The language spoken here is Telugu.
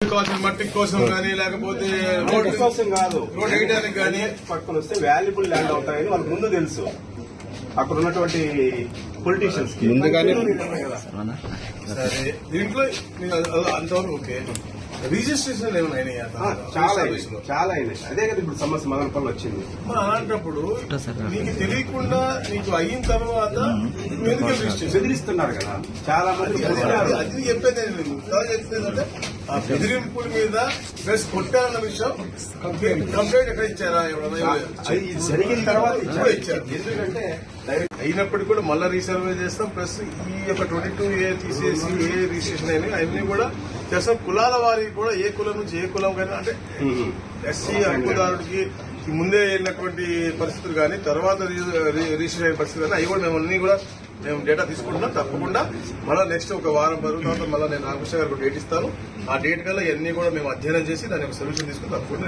కావాల్సిన మట్టి కోసం కానీ లేకపోతే రోడ్డు రోడ్డు కోసం కాదు. రోడ్డు వేయడానికి కానీ పక్కన వస్తే వాల్యుబుల్ ల్యాండ్ అవుతాయని వాళ్ళకి ముందు తెలుసు. అక్కడ ఉన్నటువంటి పొలిటీషియన్స్కి. ముందుగానే- సరే. దీంట్లో అంతవరకు ఓకే. రిజిస్ట్రేషన్ ఏమైనా అయినాయా ఆ, చాలా చాలా అయినాయి. అదే కదా ఇప్పుడు సమస్య మదన పనులు వచ్చింది. మరి అలాంటప్పుడు నీకు తెలియకుండా నీకు అయిన తర్వాత రిజిస్ట్రేషన్ బెదిరిస్తున్నారు కదా. చాలా మంది అది- చెప్పేది నేను ఇంకా చెప్పేది అంటే ఆ బెదిరింపుల మీద ప్లస్ కొట్టారన్న విషయం కంప్లైంట్ కంప్లైంట్ ఎక్కడ ఇచ్చారా జరిగిన తర్వాత ఇచ్చారు. ఎందుకంటే అయినప్పటికీ కూడా మళ్ళీ రీసర్వే చేస్తాం. ప్లస్ ఈ యొక్క ట్వంటీ టూ ఏ తీసేసి ఏ రిజిస్ట్రేషన్ అయినాయి అవన్నీ కూడా చేస్తాం. కులాల వారికి కూడా ఏ కులం నుంచి ఏ కులం కైనా అంటే ఎస్సీ హక్కుదారుడికి ముందే వెళ్ళినటువంటి పరిస్థితులు కానీ తర్వాత రిజిస్టర్ అయిన పరిస్థితులు కానీ అవి కూడా మేము అన్ని కూడా మేము డేటా తీసుకుంటున్నాం తప్పకుండా. మళ్ళీ నెక్స్ట్ ఒక వారం పరుగు తర్వాత మళ్ళీ నేను రామకృష్ణ గారికి డేట్ ఇస్తాను. ఆ డేట్ కల్లా ఇవన్నీ కూడా మేము అధ్యయనం చేసి దాని ఒక సొల్యూషన్ తీసుకుని తప్పకుండా